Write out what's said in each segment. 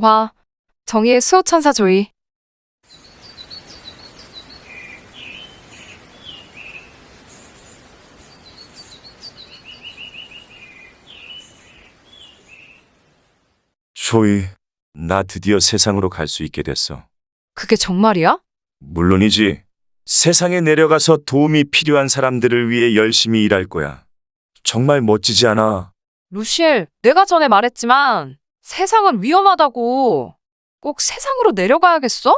와, 정의의 수호천사 조이. 조이, 나 드디어 세상으로 갈 수 있게 됐어. 그게 정말이야? 물론이지. 세상에 내려가서 도움이 필요한 사람들을 위해 열심히 일할 거야. 정말 멋지지 않아? 루시엘, 내가 전에 말했지만 세상은 위험하다고. 꼭 세상으로 내려가야겠어?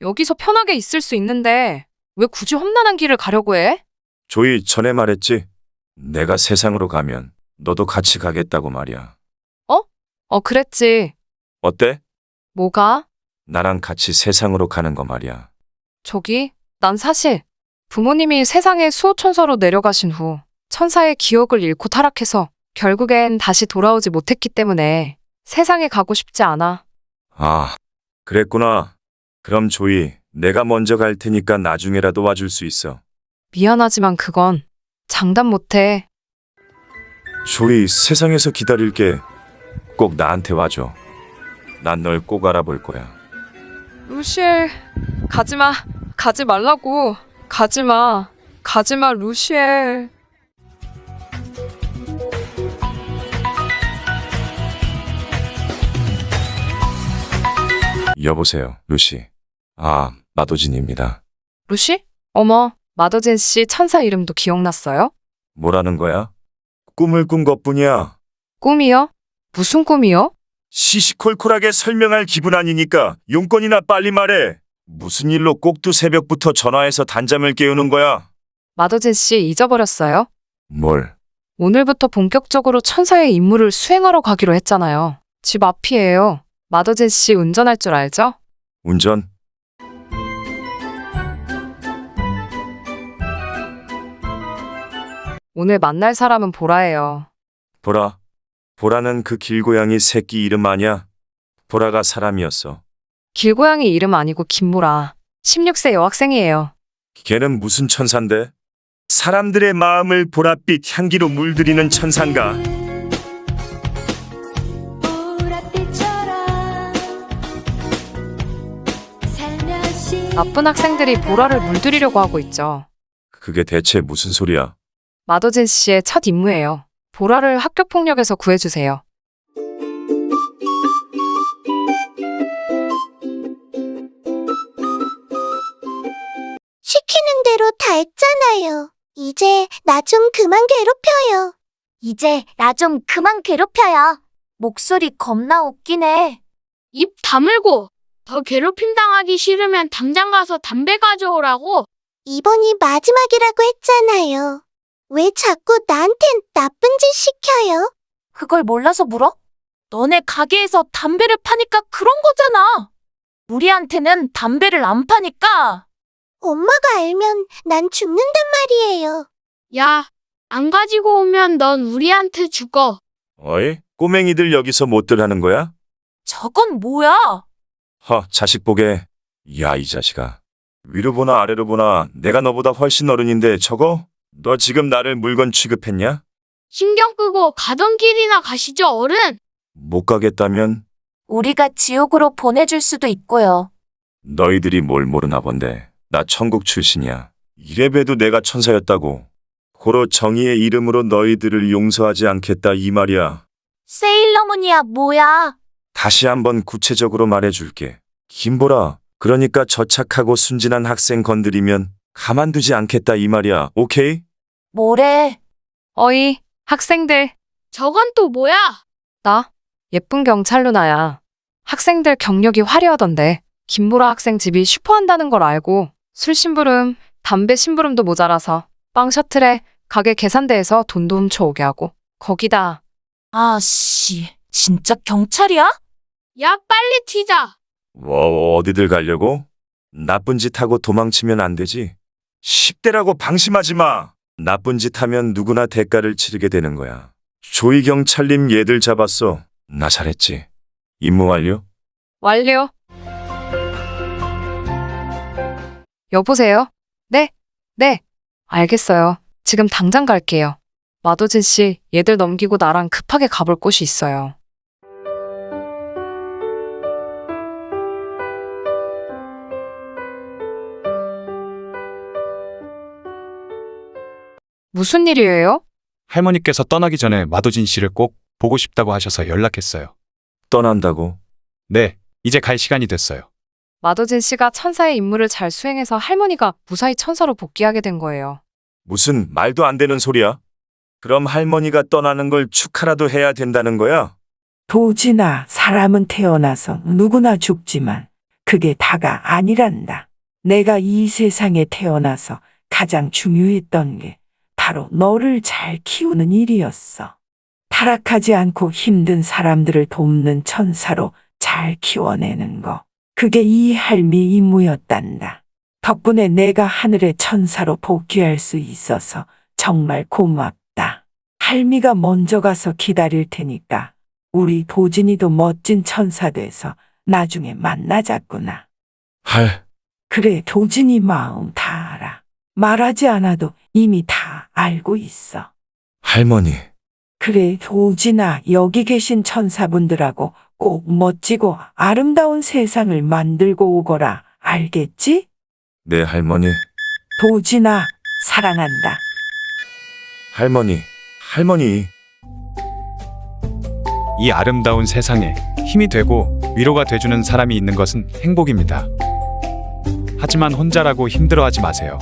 여기서 편하게 있을 수 있는데 왜 굳이 험난한 길을 가려고 해? 조이, 전에 말했지? 내가 세상으로 가면 너도 같이 가겠다고 말이야. 어, 그랬지. 어때? 뭐가? 나랑 같이 세상으로 가는 거 말이야. 저기, 난 사실 부모님이 세상의 수호천사로 내려가신 후 천사의 기억을 잃고 타락해서 결국엔 다시 돌아오지 못했기 때문에 세상에 가고 싶지 않아. 아, 그랬구나. 그럼 조이, 내가 먼저 갈 테니까 나중에라도 와줄 수 있어. 미안하지만 그건 장담 못해. 조이, 세상에서 기다릴게. 꼭 나한테 와줘. 난 널 꼭 알아볼 거야. 루시엘, 가지마. 가지 말라고. 가지마. 가지마, 루시엘. 여보세요, 루시. 아, 마도진입니다. 루시? 어머, 마더젠 씨 천사 이름도 기억났어요? 뭐라는 거야? 꿈을 꾼 것뿐이야. 꿈이요? 무슨 꿈이요? 시시콜콜하게 설명할 기분 아니니까 용건이나 빨리 말해. 무슨 일로 꼭두 새벽부터 전화해서 단잠을 깨우는 거야? 마더젠 씨 잊어버렸어요? 뭘? 오늘부터 본격적으로 천사의 임무를 수행하러 가기로 했잖아요. 집 앞이에요. 마더젠 씨 운전할 줄 알죠? 운전? 오늘 만날 사람은 보라예요. 보라. 보라는 그 길고양이 새끼 이름 아냐? 보라가 사람이었어. 길고양이 이름 아니고 김보라. 16세 여학생이에요. 걔는 무슨 천산데? 사람들의 마음을 보랏빛 향기로 물들이는 천산가. 나쁜 학생들이 보라를 물들이려고 하고 있죠. 그게 대체 무슨 소리야? 마더젠 씨의 첫 임무예요. 보라를 학교 폭력에서 구해주세요. 시키는 대로 다 했잖아요. 이제 나 좀 그만 괴롭혀요. 이제 나 좀 그만 괴롭혀요. 목소리 겁나 웃기네. 입 다물고 더 괴롭힘 당하기 싫으면 당장 가서 담배 가져오라고. 이번이 마지막이라고 했잖아요. 왜 자꾸 나한텐 나쁜 짓 시켜요? 그걸 몰라서 물어? 너네 가게에서 담배를 파니까 그런 거잖아. 우리한테는 담배를 안 파니까. 엄마가 알면 난 죽는단 말이에요. 야, 안 가지고 오면 넌 우리한테 죽어. 어이? 꼬맹이들 여기서 못들 하는 거야? 저건 뭐야? 허, 자식 보게. 야, 이 자식아. 위로 보나 아래로 보나 내가 너보다 훨씬 어른인데 저거? 너 지금 나를 물건 취급했냐? 신경 끄고 가던 길이나 가시죠, 어른. 못 가겠다면 우리가 지옥으로 보내줄 수도 있고요. 너희들이 뭘 모르나 본데. 나 천국 출신이야. 이래봬도 내가 천사였다고. 고로 정의의 이름으로 너희들을 용서하지 않겠다 이 말이야. 세일러문이야 뭐야? 다시 한번 구체적으로 말해줄게. 김보라, 그러니까 저 착하고 순진한 학생 건드리면 가만두지 않겠다 이 말이야. 오케이? 뭐래? 어이, 학생들. 저건 또 뭐야? 나 예쁜 경찰 누나야. 학생들 경력이 화려하던데 김보라 학생 집이 슈퍼한다는 걸 알고 술 심부름, 담배 심부름도 모자라서 빵 셔틀에 가게 계산대에서 돈도 훔쳐오게 하고 거기다 아씨, 진짜 경찰이야? 야, 빨리 튀자. 뭐 어디들 가려고? 나쁜 짓 하고 도망치면 안 되지. 10대라고 방심하지 마. 나쁜 짓 하면 누구나 대가를 치르게 되는 거야. 조이 경찰님 얘들 잡았어. 나 잘했지. 임무 완료? 완료. 여보세요? 네, 네. 알겠어요. 지금 당장 갈게요. 마도진 씨, 얘들 넘기고 나랑 급하게 가볼 곳이 있어요. 무슨 일이에요? 할머니께서 떠나기 전에 마도진 씨를 꼭 보고 싶다고 하셔서 연락했어요. 떠난다고? 네, 이제 갈 시간이 됐어요. 마도진 씨가 천사의 임무를 잘 수행해서 할머니가 무사히 천사로 복귀하게 된 거예요. 무슨 말도 안 되는 소리야? 그럼 할머니가 떠나는 걸 축하라도 해야 된다는 거야? 도지나 사람은 태어나서 누구나 죽지만 그게 다가 아니란다. 내가 이 세상에 태어나서 가장 중요했던 게 바로 너를 잘 키우는 일이었어. 타락하지 않고 힘든 사람들을 돕는 천사로 잘 키워내는 거. 그게 이 할미 임무였단다. 덕분에 내가 하늘의 천사로 복귀할 수 있어서 정말 고맙다. 할미가 먼저 가서 기다릴 테니까 우리 도진이도 멋진 천사 돼서 나중에 만나자꾸나. 할, 그래, 도진이 마음 다 알아. 말하지 않아도 이미 다 알고 있어. 할머니. 그래, 도진아, 여기 계신 천사분들하고 꼭 멋지고 아름다운 세상을 만들고 오거라. 알겠지? 네, 할머니. 도진아, 사랑한다. 할머니. 할머니. 이 아름다운 세상에 힘이 되고 위로가 돼주는 사람이 있는 것은 행복입니다. 하지만 혼자라고 힘들어하지 마세요.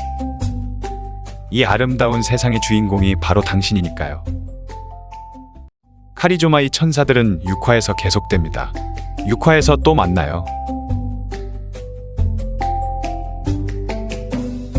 이 아름다운 세상의 주인공이 바로 당신이니까요. 카리조마이 천사들은 6화에서 계속됩니다. 6화에서 또 만나요.